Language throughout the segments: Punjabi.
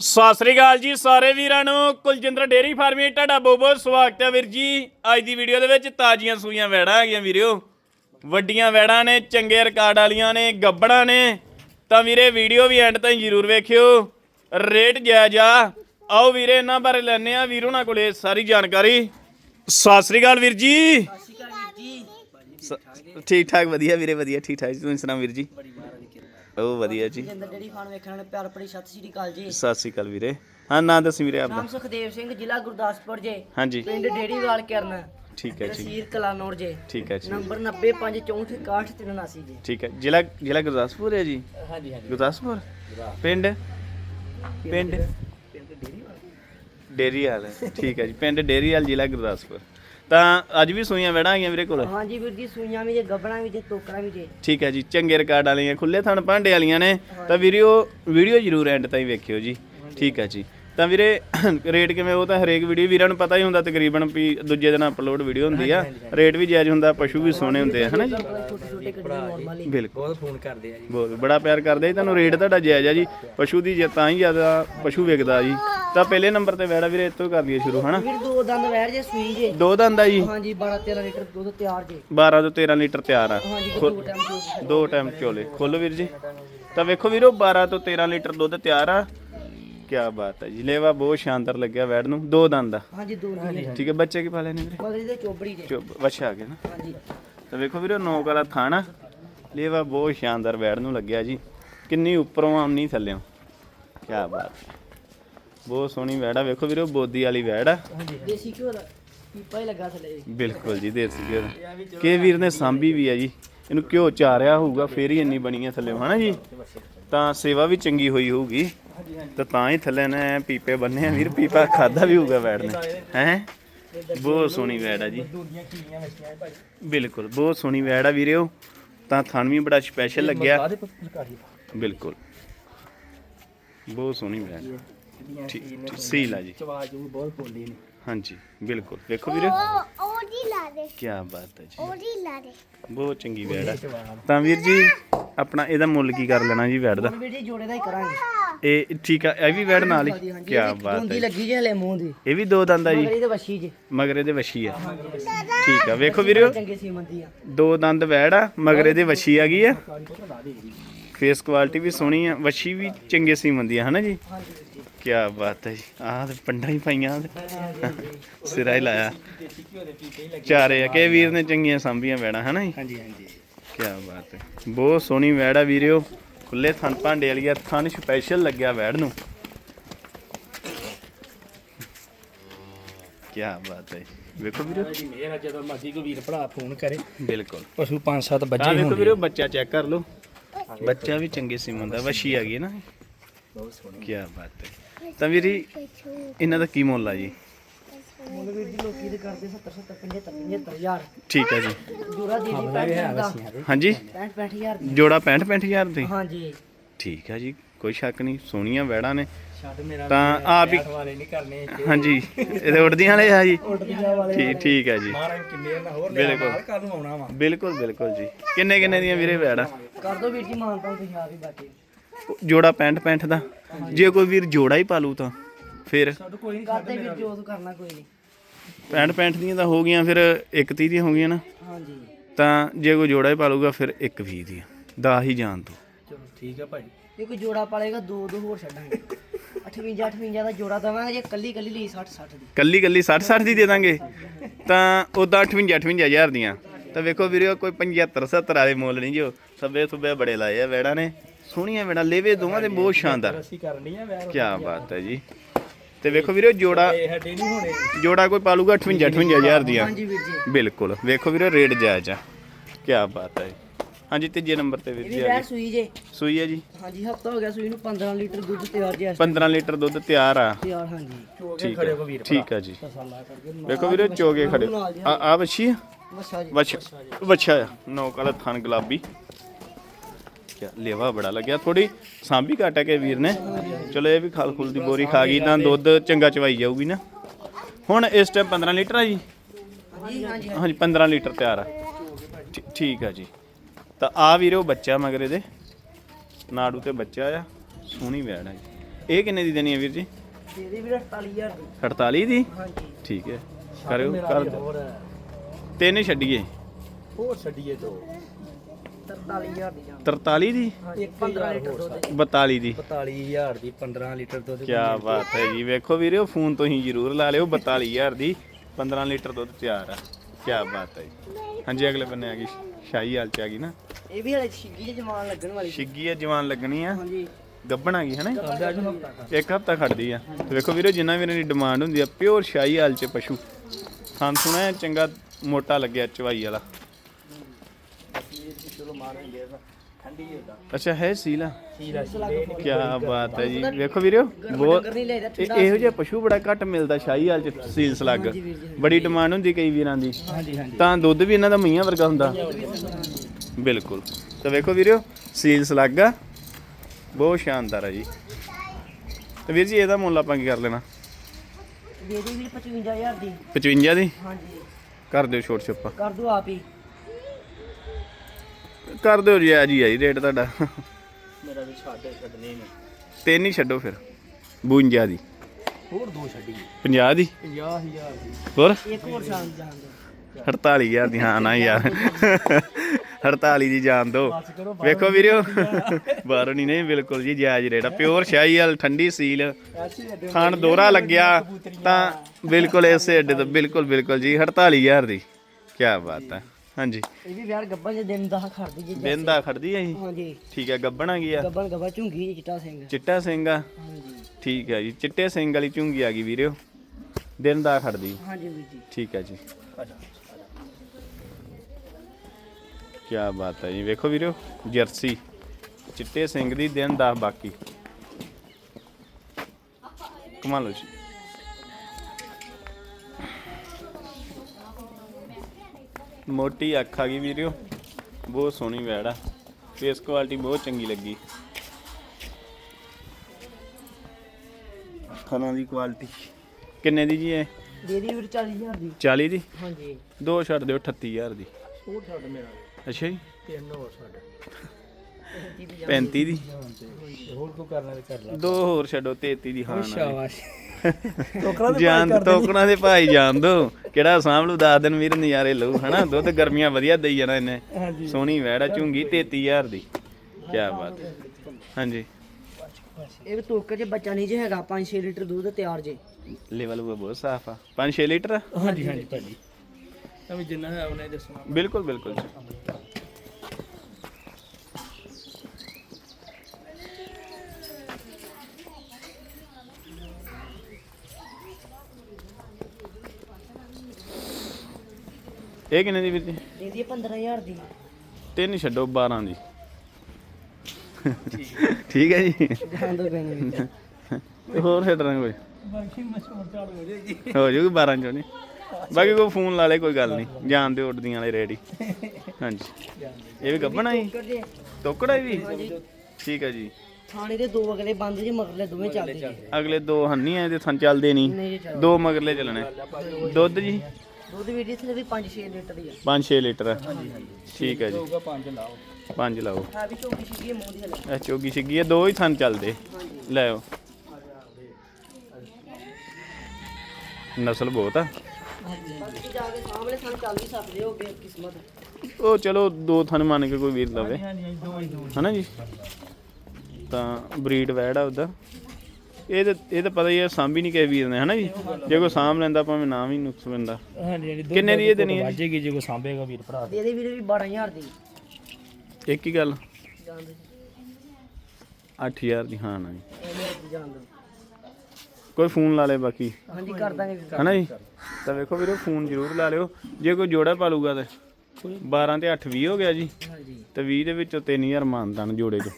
ਸਤਿ ਸ੍ਰੀ ਅਕਾਲ ਜੀ ਸਾਰੇ ਵੀਰਾਂ ਨੂੰ। ਕੁਲਜਿੰਦਰ ਡੇਰੀ ਫਾਰਮੀ ਤੁਹਾਡਾ ਬਹੁਤ ਬਹੁਤ ਸਵਾਗਤ ਹੈ ਵੀਰ ਜੀ। ਅੱਜ ਦੀ ਵੀਡੀਓ ਦੇ ਵਿੱਚ ਤਾਜ਼ੀਆਂ ਸੂਈਆਂ ਵੈੜਾਂ ਹੈਗੀਆਂ ਵੀਰਿਓ। ਵੱਡੀਆਂ ਵੈੜਾਂ ਨੇ ਚੰਗੇ ਰਿਕਾਰਡ ਵਾਲੀਆਂ ਨੇ ਗੱਬੜਾਂ ਨੇ। ਤਾਂ ਵੀਰੇ ਵੀਡੀਓ ਵੀ ਐਂਡ ਤਾਈਂ ਜ਼ਰੂਰ ਵੇਖਿਓ। ਰੇਟ ਜਾਇਜ਼ ਆ। ਆਓ ਵੀਰੇ ਇਹਨਾਂ ਬਾਰੇ ਲੈਣੇ ਆ ਵੀਰ ਉਹਨਾਂ ਕੋਲੇ ਸਾਰੀ ਜਾਣਕਾਰੀ। ਸਤਿ ਸ੍ਰੀ ਅਕਾਲ ਵੀਰ ਜੀ। ਠੀਕ ਠਾਕ ਵਧੀਆ ਵੀਰੇ ਵਧੀਆ ਠੀਕ ਠਾਕ। ਜੀ ਤੁਸੀਂ ਸੁਣਾਓ ਵੀਰ ਜੀ। ਉਹ ਵਧੀਆ ਜੀ। ਜਿੰਦਰ ਡੇਰੀ ਫਾਰਮ ਵੇਖਣ ਵਾਲੇ ਪਿਆਰ ਭਰੀ ਸਤਿ ਸ਼੍ਰੀ ਅਕਾਲ ਜੀ। ਸਤਿ ਸ੍ਰੀ ਅਕਾਲ ਵੀਰੇ। ਹਾਂ ਨਾਂ ਦੱਸ ਵੀਰੇ ਆਪਦਾ। ਨਾਮ ਸੁਖਦੇਵ ਸਿੰਘ ਜ਼ਿਲ੍ਹਾ ਗੁਰਦਾਸਪੁਰ ਜੇ। ਹਾਂਜੀ। ਪਿੰਡ ਡੇੜੀਵਾਲ ਕਰਨ। ਠੀਕ ਹੈ ਜੀ। ਤਹਿਸੀਲ ਕਲਾਨੌਰ ਜੇ। ਠੀਕ ਹੈ ਜੀ। ਨੰਬਰ 9054616379 ਜੀ। ਠੀਕ ਹੈ। ਜ਼ਿਲ੍ਹਾ ਜ਼ਿਲ੍ਹਾ ਗੁਰਦਾਸਪੁਰ ਹੈ ਜੀ? ਹਾਂਜੀ ਹਾਂਜੀ। ਗੁਰਦਾਸਪੁਰ? ਪਿੰਡ? ਪਿੰਡ? ਡੇਰੀ ਵਾਲ ਠੀਕ ਹੈ ਜੀ। ਪਿੰਡ ਡੇਰੀ ਵਾਲ ਜ਼ਿਲ੍ਹਾ ਗੁਰਦਾਸਪੁਰ। ਤਾਂ ਅੱਜ ਵੀ ਸੂਈਆਂ ਵੜਾਂ ਆਈਆਂ ਵੀਰੇ ਕੋਲ? ਹਾਂਜੀ ਵੀਰ ਜੀ ਸੂਈਆਂ ਵੀ ਜੇ ਗੱਬਣਾ ਵੀ ਜੇ ਟੋਕਰਾ ਵੀ ਜੇ। ਠੀਕ ਹੈ ਜੀ ਚੰਗੇ ਰਿਕਾਰਡ ਵਾਲੀਆਂ ਖੁੱਲੇ ਥਣ ਭਾਂਡੇ ਵਾਲੀਆਂ ਨੇ। ਤਾਂ ਵੀਡੀਓ ਵੀਡੀਓ ਜ਼ਰੂਰ ਐਂਡ ਤਾਈਂ ਵੇਖਿਓ ਜੀ। ਠੀਕ ਹੈ ਜੀ। ਤਾਂ ਵੀਰੇ ਰੇਟ ਕਿਵੇਂ ਉਹ ਤਾਂ ਹਰੇਕ ਵੀਡੀਓ ਵੀਰਾਂ ਨੂੰ ਪਤਾ ਹੀ ਹੁੰਦਾ ਤਕਰੀਬਨ ਵੀ ਦੂਜੇ ਦਿਨ ਅਪਲੋਡ ਵੀਡੀਓ ਹੁੰਦੀ ਆ। ਰੇਟ ਵੀ ਜਾਇਜ਼ ਹੁੰਦਾ ਪਸ਼ੂ ਵੀ ਸੋਹਣੇ ਹੁੰਦੇ ਆ ਹਨਾ ਜੀ? ਛੋਟੇ ਛੋਟੇ ਕੱਢੇ ਨਾਰਮਲ ਹੀ। ਬਿਲਕੁਲ। ਬਹੁਤ ਫੋਨ ਕਰਦੇ ਆ ਜੀ। ਬਹੁਤ ਬੜਾ ਪਿਆਰ ਕਰਦੇ ਜੀ ਤੁਹਾਨੂੰ ਰੇਟ ਤੁਹਾਡਾ ਜਾਇਜ਼ ਆ ਜੀ। ਪਸ਼ੂ ਦੀ ਜੇ ਤਾਂ ਹੀ ਜ਼ਿਆਦਾ ਪਸ਼ੂ ਵਿਕਦਾ ਜੀ। ਤਾਂ ਪਹਿਲੇ ਨੰਬਰ ਤੇ ਵੈੜਾ ਵੀਰੇ ਇੱਥੋਂ ਕਰ ਲਈਏ ਸ਼ੁਰੂ ਹਨਾ? ਵੀਰ ਦੋ ਦੰਦ ਵੈਰ ਜੇ ਸੂਈ ਜੇ। ਦੋ ਦੰਦ ਆ ਜੀ। ਹਾਂਜੀ 12 13 ਲੀਟਰ ਦੁੱਧ ਤਿਆਰ ਜੇ। 12 ਤੋਂ 13 ਲੀਟਰ ਤਿਆਰ ਆ। ਹਾਂਜੀ ਦੋ ਟਾਈਮ ਜੋ ਦੋ ਟਾਈਮ ਚੋਲੇ। ਖੋਲੋ ਵੀਰ ਜੀ। ਤਾਂ ਵੇਖੋ ਵੀਰੋ 12 ਤੋਂ 13 ਲੀਟਰ ਦੁੱਧ ਤਿਆਰ ਆ। ਕੀ ਬਾਤ ਹੈ ਜੀ। ਲੇਵਾ ਬਹੁਤ ਸ਼ਾਨਦਾਰ ਲੱਗਿਆ ਵੈੜ ਨੂੰ। ਦੋ ਦੰਦ ਆ। ਹਾਂਜੀ ਦੋ ਲੀਟਰ ਠੀਕ ਹੈ ਬੱਚੇ ਕੀ ਪਾਲੇ ਨੇ ਵੀਰੇ? ਮਗਰ ਦੇ ਚੋਬੜੀ ਜੇ ਚੁੱਪ ਵਛਾ ਆ ਗਿਆ ਨਾ। ਹਾਂਜੀ। ਤਾਂ ਵੇਖੋ ਵੀਰੋ ਨੌ ਵਾਲਾ ਥਾਣਾ ਲੇਵਾ ਬਹੁਤ ਸ਼ਾਨਦਾਰ ਵੈੜ ਨੂੰ ਲੱਗਿਆ ਜੀ। ਕਿੰਨੀ ਉੱਪਰੋਂ ਆਮਨੀ ਥੱਲਿਓਂ। ਕੀ ਬਾਤ। ਹੈ। ਬਹੁਤ ਸੋਹਣੀ ਵੈੜ ਆ। ਵੇਖੋ ਵੀਰੋ ਬੋਦੀ ਵਾਲੀ ਵੈੜ ਆ। ਦੇਸੀ ਘਿਓ ਦਾ ਪੀਪਾ ਹੀ ਲੱਗਾ ਥੱਲੇ। ਬਿਲਕੁਲ ਜੀ ਦੇਸੀ ਘਿਓ ਦਾ। ਕੇ ਵੀਰ ਨੇ ਸਾਂਭੀ ਵੀ ਆ ਜੀ। ਇਹਨੂੰ ਘਿਓ ਚਾਰਿਆ ਹੋਊਗਾ ਫੇਰ ਹੀ ਇੰਨੀ ਬਣੀ ਆ ਥੱਲੇ ਹਨਾ ਜੀ? ਤਾਂ ਸੇਵਾ ਵੀ ਚੰਗੀ ਹੋਈ ਹੋਊਗੀ। ਤਾਂ ਤਾਂ ਹੀ ਥੱਲੇ ਨੇ ਪੀਪੇ ਬੰਨੇ ਆ ਵੀਰ। ਪੀਪਾ ਖਾਦਾ ਵੀ ਹੋਊਗਾ ਵੈੜ ਨੇ। ਹੈ? ਬਹੁਤ ਸੋਹਣੀ ਵੈੜ ਆ ਜੀ। ਬਿਲਕੁਲ ਬਹੁਤ ਸੋਹਣੀ ਵੈੜ ਆ ਵੀਰਿਓ। ਤਾਂ ਥਣ ਵੀ ਬੜਾ ਸਪੈਸ਼ਲ ਲੱਗਿਆ। ਬਿਲਕੁਲ। ਬਹੁਤ ਸੋਹਣੀ ਵੈੜ ਠੀਕ ਠੀਕ, ਸੀਲ ਆ ਜੀ। ਚਵਾਜ ਉਹ ਬਹੁਤ ਬੋਲੀ ਨੇ। ਹਾਂਜੀ ਬਿਲਕੁਲ। ਵੇਖੋ ਵੀਰੇ। ਉਹਦੀ ਲਾ ਦੇ। ਕੀ ਬਾਤ ਹੈ ਜੀ। ਉਹਦੀ ਲਾ ਦੇ। ਬਹੁਤ ਚੰਗੀ ਵੈੜ ਹੈ ਤਾਂ ਵੀਰ ਜੀ ਆਪਣਾ ਇਹਦਾ ਮੁੱਲ ਕੀ ਕਰ ਲੈਣਾ ਜੀ ਵੈੜ ਦਾ? ਵੀਰ ਜੀ ਜੋੜੇ ਦਾ ਹੀ ਕਰਾਂਗੇ। ਇਹ ਠੀਕ ਆ ਇਹ ਵੀ ਵੈੜ ਨਾਲ ਹੀ। ਕੀ ਬਾਤ ਗੁੰਦੀ ਹੈ ਲੱਗੀ ਜੇ ਹਲੇ ਮੂੰਹ ਦੀ। ਇਹ ਵੀ ਦੋ ਦੰਦ ਆ ਜੀ। ਮਗਰ ਇਹਦੇ ਵੱਛੀ ਜੇ। ਮਗਰ ਇਹਦੇ ਵਛੀ ਆ। ਠੀਕ ਆ ਵੇਖੋ ਵੀਰਿਓ ਚੰਗੇ ਸੀਮਨ ਦੀ ਆ। ਦੋ ਦੰਦ ਵੈੜ ਆ ਮਗਰ ਇਹਦੇ ਵਛੀ ਆ ਗਈ ਆ। ਫੇਸ ਕੁਆਲਿਟੀ ਵੀ ਸੋਹਣੀ ਆ ਵਛੀ ਵੀ ਚੰਗੇ ਸੀ ਮੰਦੀ ਆ ਹਨਾ ਜੀ? ਹਾਂਜੀ। ਕੀ ਬਾਤ ਹੈ ਜੀ। ਆਹ ਤੇ ਪੰਡਾਂ ਹੀ ਪਾਈਆਂ ਸਿਰਾ ਹੀ ਲਾਇਆ। ਚਾਰੇ ਆ ਕਿ ਵੀਰ ਨੇ ਚੰਗੀਆਂ ਸਾਂਭੀਆਂ ਵੈੜਾਂ ਹਨਾ ਜੀ? ਹਾਂਜੀ ਹਾਂਜੀ। ਕੀ ਬਾਤ ਹੈ। ਬਹੁਤ ਸੋਹਣੀ ਵੈੜ ਆ ਵੀਰਿਓ। ਖੁੱਲੇ ਥਣ ਭਾਂਡੇ ਵਾਲੀ ਆ। ਥਣ ਸਪੈਸ਼ਲ ਲੱਗਿਆ ਵੈੜ ਨੂੰ। ਕੀ ਬਾਤ ਹੈ। ਵੇਖੋ ਵੀਰਿਓ। ਜੀ ਮੇਰਾ ਜਦੋਂ ਮਰਜ਼ੀ ਕੋਈ ਵੀਰ ਭਰਾ ਫੋਨ ਕਰੇ। ਬਿਲਕੁਲ। ਪਸ਼ੂ 5-7 ਆ ਬੱਜੇ ਵੇਖੋ ਹੁੰਦੇ ਵੀਰਿਓ ਬੱਚਾ ਚੈੱਕ ਕਰ ਲਓ। ਬੱਚਾ ਵੀ ਚੰਗੇ ਸਿਮਨ ਦਾ ਵਸ਼ੀ ਆ ਗਈ ਨਾ। ਬਹੁਤ ਸੋਹਣੇ। ਕੀ ਬਾਤ ਹੈ। ਤਾਂ ਵੀਰੀ ਇਹਨਾਂ ਦਾ ਕੀ ਮੁੱਲ ਆ ਜੀ? ਮੁੱਲ ਵੀਰ ਜੀ ਲੋਕੀ ਦੇ ਕਰਦੇ 70 70 75 75000 ਠੀਕ ਹੈ ਜੀ। ਜੋੜਾ ਦੀ ਦੀ 65 ਦਾ। ਹਾਂਜੀ? 65 65000 ਦੀ। ਜੋੜਾ 65 65000 ਦੀ? ਹਾਂਜੀ। ਠੀਕ ਹੈ ਜੀ ਕੋਈ ਸ਼ੱਕ ਨਹੀਂ ਸੋਹਣੀਆਂ ਵੈੜਾਂ ਨੇ। ਤਾਂ ਆਪ ਹੀ ਵਾਲੇ ਨਹੀਂ ਕਰਨੇ ਹਾਂਜੀ ਇਹਦੇ ਉੱਡਦੀਆਂ ਵਾਲੇ ਆ ਜੀ? ਠੀਕ ਠੀਕ ਹੈ ਜੀ। ਮਹਾਰਾਜ ਕਿੰਨੇ ਨਾ ਹੋਰ ਬਿਲਕੁਲ। ਵਾ। ਬਿਲਕੁਲ ਬਿਲਕੁਲ ਜੀ। ਕਿੰਨੇ ਕਿੰਨੇ ਦੀਆਂ ਵੀਰੇ ਵੈੜਾਂ? ਕਰ ਦੋ ਵੀਰ ਜੀ ਮਾਨਤਾ ਤੁਸੀਂ ਆਪ ਹੀ ਬਾਕੀ। ਜੋੜਾ 65 65 ਦਾ। ਜੇ ਕੋਈ ਵੀਰ ਜੋੜਾ ਹੀ ਪਾਲੂ ਤਾਂ ਫਿਰ? ਕੋਈ ਨਹੀਂ ਕਰਦੇ ਵੀਰ ਜੋ ਤੂੰ ਕਰਨਾ ਕੋਈ ਨਹੀਂ 65 65 ਦੀਆਂ ਤਾਂ ਹੋ ਗਈਆਂ ਫਿਰ 31 ਦੀਆਂ ਹੋ ਗਈਆਂ ਨਾ? ਹਾਂਜੀ। ਤਾਂ ਜੇ ਕੋਈ ਜੋੜਾ ਹੀ ਪਾਲੂਗਾ ਫਿਰ 1 20 ਦੀਆਂ। 10 ਹੀ ਜਾਣ ਤੋਂ। ਚਲੋ ਠੀਕ ਆ ਭਾਈ। ਇਹ ਕੋਈ ਜੋੜਾ ਪਾਲੇਗਾ ਦੋ ਦੋ ਹੋਰ ਛੱਡਾਂਗੇ। 58 58 ਦਾ ਜੋੜਾ ਦਵਾਂਗੇ ਜੇ ਕੱਲੀ ਕੱਲੀ ਲਈ 60 60 ਦੀ। ਕੱਲੀ ਕੱਲੀ 60 60 ਦੀ ਦੇ ਦਾਂਗੇ। ਤਾਂ ਉਦਾਂ 58 58000 ਦੀਆਂ। ਤਾਂ ਵੇਖੋ ਵੀਰੇ ਕੋਈ 75 70 ਵਾਲੇ ਮੁੱਲ ਨਹੀਂ ਜੋ। ਸੱਬੇ ਸੁਬੇ ਬੜੇ ਲਾਏ ਆ ਵੈੜਾਂ ਨੇ। ਸੋਹਣੀਆਂ ਵੈੜਾਂ ਲੇਵੇ ਦੋਵਾਂ ਦੇ ਬਹੁਤ ਸ਼ਾਨਦਾਰ। ਅਸੀਂ ਕਰਨੀ ਆ ਵੈਰ ਕੀ ਬਾਤ ਹੈ ਜੀ। ਤੇ ਵੇਖੋ ਵੀਰੇ ਜੋੜਾ ਜੋੜਾ ਕੋਈ ਪਾਲੂਗਾ 58 58000 ਦੀਆਂ। ਹਾਂਜੀ ਵੀਰ ਜੀ। ਬਿਲਕੁਲ। ਵੇਖੋ ਵੀਰੇ ਰੇਟ ਜਾਇਜ਼ ਆ। ਕੀ ਬਾਤ ਹੈ। ਹਾਂਜੀ ਤੀਜੇ ਨੰਬਰ ਤੇ ਵੀਰ ਜੀ ਆ ਗਈ ਸੂਈ ਜੇ। ਸੂਈ ਹੈ ਜੀ? ਹਾਂਜੀ ਹਫਤਾ ਹੋ ਗਿਆ ਸੂਈ ਨੂੰ 15 ਲੀਟਰ ਦੁੱਧ ਤਿਆਰ ਜੇ 15 ਲੀਟਰ ਦੁੱਧ ਤਿਆਰ ਆ। ਤਿਆਰ ਹਾਂਜੀ। ਠੀਕ ਖੜੇ ਹੈ। ਕੋ ਵੀਰ ਠੀਕ ਹੈ ਜੀ। ਵੇਖੋ ਵੀਰੇ ਚੋਗੇ ਖੜੇ। ਆ ਆ ਬੱਚੀ ਆ? ਮੱਛਾ ਜੀ। ਵਛ ਵਛਾ ਨੌ ਕਾਲਾ ਥਣ ਗੁਲਾਬੀ। ਕਿਆ ਲੇਵਾ ਬੜਾ ਲੱਗਿਆ। ਥੋੜੀ ਸਾਂਭੀ ਘਟਾ ਕੇ ਵੀਰ ਨੇ। ਚਲੋ ਇਹ ਵੀ ਖਾਲ ਖੁਲ ਦੀ ਬੋਰੀ ਖਾ ਗਈ ਤਾਂ ਦੁੱਧ ਚੰਗਾ ਚਵਾਈ ਜਾਊਗੀ ਨਾ। ਹੁਣ ਇਸ ਟਾਈਮ 15 ਲੀਟਰ ਆ ਜੀ? ਹਾਂਜੀ ਹਾਂਜੀ ਹਾਂਜੀ 15 ਲੀਟਰ ਤਿਆਰ ਆ। ਠੀਕ ਆ ਜੀ। ਤਾਂ ਆ ਵੀਰੇ ਬੱਚਾ ਮਗਰ ਇਹਦੇ। ਨਾੜੂ ਤੇ ਬੱਚਾ ਆ। ਸੋਹਣੀ ਵੈੜ ਆ ਜੀ। ਇਹ ਕਿੰਨੇ ਦੀ ਦੇਣੀ ਹੈ ਵੀਰ ਜੀ? ਇਹਦੀ ਵੀਰ 48000 ਦੀ। 48 ਦੀ? ਹਾਂਜੀ। ਠੀਕ ਹੈ। ਕਰਿਓ ਕਰ ਦਿਓ। ਤਿੰਨ ਛੱਡੀਏ। ਹੋਰ ਛੱਡੀਏ ਦੋ। 43000 ਦੀ ਜਾਨ 43 ਦੀ? ਹਾਂਜੀ 15 ਲੀਟਰ ਦੁੱਧ 42 ਦੀ। 42000 ਦੀ 15 ਲੀਟਰ ਦੁੱਧ ਕੀ ਬਾਤ ਹੈ ਜੀ। ਵੇਖੋ ਵੀਰਿਓ ਫੋਨ ਤੁਸੀਂ ਜ਼ਰੂਰ ਲਾ ਲਿਓ 42000 ਦੀ 15 ਲੀਟਰ ਦੁੱਧ ਤਿਆਰ ਆ। ਕੀ ਬਾਤ ਹੈ ਜੀ। ਹਾਂਜੀ ਅਗਲੇ ਬੰਨੇ ਆ ਗਈ ਸ਼ਾਹੀ ਹਾਲ ਚ ਆ ਗਈ ਨਾ। ਇਹ ਵੀ ਹਲੇ ਛਿੱਗੀ ਜਮਾਨ ਲੱਗਣ ਵਾਲੀ। ਛਿੱਗੀ ਆ ਜਵਾਨ ਲੱਗਣੀ ਆ। ਹਾਂਜੀ। ਗੱਬਣ ਆ ਗਈ ਹੈ ਨਾ ਇੱਕ ਹਫਤਾ ਖੜਦੀ ਆ। ਤੇ ਵੇਖੋ ਵੀਰੋ ਜਿੰਨਾ ਵੀਰਾਂ ਦੀ ਡਿਮਾਂਡ ਹੁੰਦੀ ਆ ਪਿਓਰ ਸ਼ਾਹੀ ਹਾਲ ਚ ਪਸ਼ੂ। ਖਾਨ ਸੁਣਿਆ ਚੰਗਾ ਮੋਟਾ ਲੱਗਿਆ ਚਵਾਈ ਵਾਲਾ। ਚਲੋ ਮਾਰਾਂਗੇ ਠੰਡੀ ਹੁੰਦਾ। ਅੱਛਾ ਹੈ ਸੀਲਾ ਸੀਲਾ ਕੀ ਬਾਤ ਹੈ ਜੀ। ਵੇਖੋ ਵੀਰੋ ਬਹੁਤ ਇਹ- ਇਹੋ ਜਿਹਾ ਪਸ਼ੂ ਬੜਾ ਘੱਟ ਮਿਲਦਾ ਸ਼ਾਹੀ ਹਾਲ ਚ ਸੀਲ ਸਲੱਗ। ਬੜੀ ਡਿਮਾਂਡ ਹੁੰਦੀ ਕਈ ਵੀਰਾਂ ਦੀ। ਹਾਂਜੀ ਹਾਂਜੀ। ਤਾਂ ਦੁੱਧ ਵੀ ਇਹਨਾਂ ਦਾ ਮਈਆਂ ਵਰਗਾ ਹੁੰਦਾ। ਬਿਲਕੁਲ। ਤਾਂ ਵੇਖੋ ਵੀਰਿਓ ਸੀਲ ਸਲੱਗ ਆ। ਬਹੁਤ ਸ਼ਾਨਦਾਰ ਆ ਜੀ। ਤੇ ਵੀਰ ਜੀ ਇਹਦਾ ਮੁੱਲ ਆਪਾਂ ਕੀ ਕਰ ਲੈਣਾ? ਦੇ ਦੇ ਵੀਰ 55000 ਦੀ। 55 ਦੀ? ਹਾਂਜੀ। ਕਰ ਦਿਓ ਛੋਟ ਛੱਪਾ। ਕਰ ਦੋ ਆਪ ਹੀ। ਕਰ ਦਿਓ ਜੀ ਆ ਜੀ ਆ ਜੀ ਰੇਟ ਤੁਹਾਡਾ। ਮੇਰਾ ਵੀ ਛੱਡ ਛੱਡਨੇ ਨੇ। ਤਿੰਨ ਹੀ ਛੱਡੋ ਫਿਰ 52 ਦੀ। ਹੋਰ ਦੋ ਛੱਡੀਏ 50 ਦੀ? 50000 ਦੀ। ਹੋਰ? ਇੱਕ ਹੋਰ ਸ਼ਾਨ ਜਾਣ ਦੋ। 48000 ਦੀ ਹਾਂ ਨਾ ਯਾਰ। 48 ਦੀ ਜਾਣ ਦੋ। ਵੇਖੋ ਵੀਰਿਓ ਬਾਹਰੋਂ ਨਹੀਂ ਨਹੀਂ ਬਿਲਕੁਲ ਜੀ ਜਾਇਜ਼ ਰੇਟ ਆ। ਪਿਓਰ ਸ਼ਾਹੀ ਵਾਲ ਠੰਡੀ ਸੀਲ। ਖਾਣ ਦੋਹਰਾ ਲੱਗਿਆ ਤਾਂ ਬਿਲਕੁਲ ਇਸੇ ਅੱਡੇ ਤੋਂ ਬਿਲਕੁਲ ਬਿਲਕੁਲ ਜੀ 48000 ਦੀ। ਕੀ ਬਾਤ ਹੈ ਹਾਂਜੀ। ਇਹ ਵੀ ਵਿਆਹ ਗੱਬਾਂ ਦੇ ਦਿਨ ਦਾ ਖੜਦੀ ਜੀ ਦਿਨ ਦਾ ਖੜਦੀ ਹੈ ਜੀ? ਹਾਂਜੀ। ਠੀਕ ਹੈ ਗੱਬਣ ਆ ਗਈ ਆ? ਗੱਬਾਂ ਗੱਬਾ ਝੁੰਗੀ ਜੀ ਚਿੱਟਾ ਸਿੰਘ। ਚਿੱਟਾ ਸਿੰਘ ਆ? ਹਾਂਜੀ। ਠੀਕ ਹੈ ਜੀ ਚਿੱਟੇ ਸਿੰਘ ਵਾਲੀ ਝੁੰਗੀ ਆ ਗਈ ਵੀਰਿਓ। ਦਿਨ ਦਾ ਖੜਦੀ। ਹਾਂਜੀ ਵੀਰ ਜੀ। ਠੀਕ ਹੈ ਜੀ। ਕੀ ਬਾਤ ਹੈ ਜੀ ਵੇਖੋ ਵੀਰਿਓ ਜਰਸੀ। ਚਿੱਟੇ ਸਿੰਘ ਦੀ ਦਿਨ 10 ਬਾਕੀ। ਕਮਾਲ ਲਓ ਜੀ। ਮੋਟੀ ਅੱਖ ਆ ਗਈ ਵੀਰਿਓ। ਬਹੁਤ ਸੋਹਣੀ ਵੈੜ ਆ। ਫੇਸ ਕੁਆਲਿਟੀ ਬਹੁਤ ਚੰਗੀ ਲੱਗੀ। ਖਾਣਾ ਦੀ ਕੁਆਲਿਟੀ ਕਿੰਨੇ ਦੀ ਜੀ ਇਹ? ਦੇ ਦੀ ਵੀਰ 40000 ਦੀ। 40 ਦੀ? ਹਾਂਜੀ। ਦੋ ਛੱਡ ਦਿਓ 38000 ਦੀ। ਹੋਰ ਛੱਡ ਮੇਰਾ। ਅੱਛਾ ਜੀ। ਤਿੰਨ ਹੋਰ ਛੱਡ। 35 ਦੀ। ਹੋਰ ਕੋ ਕਰਨਾ ਤੇ ਕਰ ਲਾ। ਦੋ ਹੋਰ ਛੱਡੋ 33 ਦੀ ਹਾਂ ਜਾਨ ਟੋਕਣਾ ਦੇ ਭਾਈ ਜਾਨ ਦੋ। ਕਿਹੜਾ ਸਾਂਭ ਲੂ 10 ਦਿਨ ਵੀਰ ਨਜ਼ਾਰੇ ਲਊ ਹਨਾ? ਦੁੱਧ ਗਰਮੀਆਂ ਵਧੀਆ ਦਈ ਜਾਣਾ ਇਹਨੇ। ਸੋਹਣੀ ਵੈੜਾ ਝੁੰਗੀ 33000 ਦੀ। ਕੀ ਬਾਤ। ਹੈ। ਹਾਂਜੀ। ਇਹ ਵੀ ਤੋਕੇ 'ਚ ਬੱਚਾ ਨਹੀਂ ਜੇ ਹੈਗਾ 5-6 ਲੀਟਰ ਦੁੱਧ ਤਿਆਰ ਜੇ। ਲੈਵਲ ਉਹ ਬਹੁਤ ਸਾਫ਼ ਆ। 5-6 ਲੀਟਰ? ਹਾਂਜੀ ਹਾਂਜੀ ਭਾਜੀ। ਤਾਂ ਵੀ ਜਿੰਨਾ ਹੈ ਉਹਨੇ ਦੱਸਣਾ। ਬਿਲਕੁਲ ਬਿਲਕੁਲ। ਇਹ ਕਿੰਨੇ ਦੀ ਵੀਰ ਜੀ? ਦੇ ਦੀ 15000 ਦੀ। ਤਿੰਨ ਛੱਡੋ 12 ਦੀ। ਠੀਕ। ਹੈ ਜੀ। ਜਾਣ ਦੋ ਪੈਣੀ ਤੇ ਹੋਰ ਕੋਈ? ਬਾਕੀ ਮਸ਼ਹੂਰ ਚਾਲ ਹੋ ਜਾਏਗੀ। ਹੋ ਜੂਗੀ 12 ਚੋਂ ਨਹੀਂ ਬਾਕੀ ਕੋਈ ਫੋਨ ਲਾ ਲੇ ਕੋਈ ਗੱਲ ਨਹੀਂ ਜਾਣ ਦੇ ਉੱਡਦੀਆਂ ਵਾਲੇ ਰੈਡੀ ਹਾਂਜੀ। ਇਹ ਵੀ ਗੱਬਣਾ ਜੀ? ਟੋਕੜਾ ਵੀ? ਠੀਕ ਹੈ ਜੀ। ਥਾਣੇ ਦੇ ਦੋ ਅਗਲੇ ਬੰਦ ਜੇ ਮਗਰਲੇ ਦੋਵੇਂ ਚੱਲਦੇ ਜੀ। ਅਗਲੇ ਦੋ ਹੰਨੀ ਆ ਤੇ ਥਣ ਚੱਲਦੇ ਨਹੀਂ ਦੋ ਮਗਰਲੇ ਚੱਲਣੇ। ਦੁੱਧ ਜੀ? ਦੁੱਧ ਜੀ ਇੱਥੇ ਵੀ 5-6 ਲੀਟਰ ਦੀ ਆ। 5-6 ਲੀਟਰ ਠੀਕ ਹੈ ਜੀ। ਹੋਊਗਾ ਪੰਜ ਲਾਓ। ਪੰਜ ਲਾਓ। ਹੈ ਵੀ ਚੌਕੀ ਛਿੱਗੀ ਮੂੰਹ ਦੀ ਹਲੇ। ਇਹ ਚੋਗੀ ਛਿੱਗੀ ਹੈ ਦੋ ਹੀ ਥਣ ਚੱਲਦੇ। ਹਾਂਜੀ। ਲੈ ਆਓ। ਨਸਲ ਬਹੁਤ ਆ। ਬਾਕੀ ਜਾ ਕੇ ਸਾਹਮਣੇ ਸਾਨੂੰ ਚੱਲ ਵੀ ਸਕਦੇ ਹੋ ਬੇ ਕਿਸਮਤ। ਉਹ ਚਲੋ ਦੋ ਥਣ ਮੰਨ ਕੇ ਕੋਈ ਵੀਰ ਲਵੇ ਹਾਂਜੀ ਦੋ ਹੀ ਦੋ ਹਨਾ ਜੀ? ਤਾਂ ਬਰੀਡ ਵੈੜ ਆ ਉਹਦਾ। ਇਹ ਤਾਂ ਇਹ ਤਾਂ ਪਤਾ ਹੀ ਆ ਸਾਂਭੀ ਨਹੀਂ ਕਿਸੇ ਵੀਰ ਨੇ ਹਨਾ ਜੀ? ਜੇ ਕੋਈ ਸਾਂਭ ਲੈਂਦਾ ਭਾਵੇਂ ਨਾ ਵੀ ਨੁਕਸ ਪੈਂਦਾ। ਹਾਂਜੀ ਹਾਂਜੀ ਕਿੰਨੇ ਦੀ ਇਹ ਦੇਣੀ ਹੈ ਜੀ? ਵਾਜੇਗੀ ਜੇ ਕੋ ਸਾਂਭੇਗਾ ਵੀਰ ਭਰਾ ਦੇ ਦੇ ਵੀਰ ਵੀ 12000 ਦੀ। ਇੱਕ ਹੀ ਗੱਲ? ਜਾਣ ਦੋ। 8000 ਦੀ ਹਾਂ ਨਾ ਜੀ। ਕੋਈ ਫੋਨ ਲਾ ਲੇ ਬਾਕੀ। ਹਾਂਜੀ ਕਰ ਦਾਂਗੇ ਵੀਰ। ਹਨਾ ਜੀ? ਤਾਂ ਵੇਖੋ ਵੀਰੋ ਫੋਨ ਜ਼ਰੂਰ ਲਾ ਲਿਓ। ਜੇ ਕੋਈ ਜੋੜਾ ਪਾਲੂਗਾ ਤੇ। 12 ਤੇ 8 20 ਹੋ ਗਿਆ ਜੀ। ਹਾਂਜੀ। ਤੇ 20 ਦੇ ਵਿੱਚੋਂ 3000 ਮਾਨਦਾਨ ਜੋੜੇ ਚ।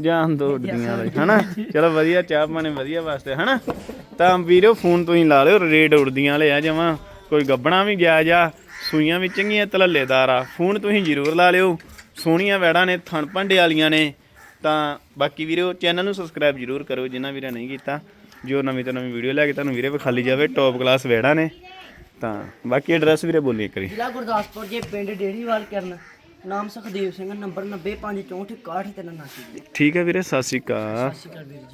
ਜਾਨ ਦੋ ਉੱਡੀਆਂ ਵਾਲੇ ਹਨਾ? ਚਲੋ ਵਧੀਆ, ਚਾਹ ਪਾਣੇ ਵਧੀਆ ਵਾਸਤੇ, ਹਨਾ? ਤਾਂ ਵੀਰੋ, ਫੋਨ ਤੁਸੀਂ ਲਾ ਲਿਓ, ਰੇਡ ਉੜਦੀਆਂ ਵਾਲੇ ਆ ਜਮਾ। ਕੋਈ ਗੱਬਣਾ ਵੀ ਗਿਆ ਜਾ, ਸੂਈਆਂ ਵੀ ਚੰਗੀਆਂ ਤਲੱਲੇਦਾਰ ਆ। ਫੋਨ ਤੁਸੀਂ ਜ਼ਰੂਰ ਲਾ ਲਿਓ। ਸੋਹਣੀਆਂ ਵੈੜਾਂ ਨੇ, ਥਣ ਭੰਡੇ ਵਾਲੀਆਂ ਨੇ। ਤਾਂ ਬਾਕੀ ਵੀਰੋ, ਚੈਨਲ ਨੂੰ ਸਬਸਕ੍ਰਾਈਬ ਜ਼ਰੂਰ ਕਰੋ, ਜਿਨ੍ਹਾਂ ਵੀਰਾਂ ਨਹੀਂ ਕੀਤਾ। ਜੋ ਨਵੀਂ ਤੋਂ ਨਵੀਂ ਵੀਡੀਓ ਲੈ ਕੇ ਤੁਹਾਨੂੰ ਵੀਰੇ ਵਿਖਾਲੀ ਜਾਵੇ ਟੌਪ ਕਲਾਸ ਵੈੜਾਂ ਨੇ। ਤਾਂ ਬਾਕੀ ਐਡਰੈਸ ਵੀਰੇ ਬੋਲੀ ਕਰੀ ਜ਼ਿਲ੍ਹਾ ਗੁਰਦਾਸਪੁਰ, ਜੇ ਪਿੰਡ ਡੇੜੀਵਾਲ, ਕਰਨ। ਨਾਮ ਸੁਖਦੇਵ ਸਿੰਘ ਨੰਬਰ 90546461 ਤੇ ਨਾਸੀ ਠੀਕ ਹੈ ਵੀਰੇ ਸਤਿ ਸ਼੍ਰੀ ਅਕਾਲ। ਸਤਿ ਸ਼੍ਰੀ ਅਕਾਲ ਵੀਰ ਜੀ।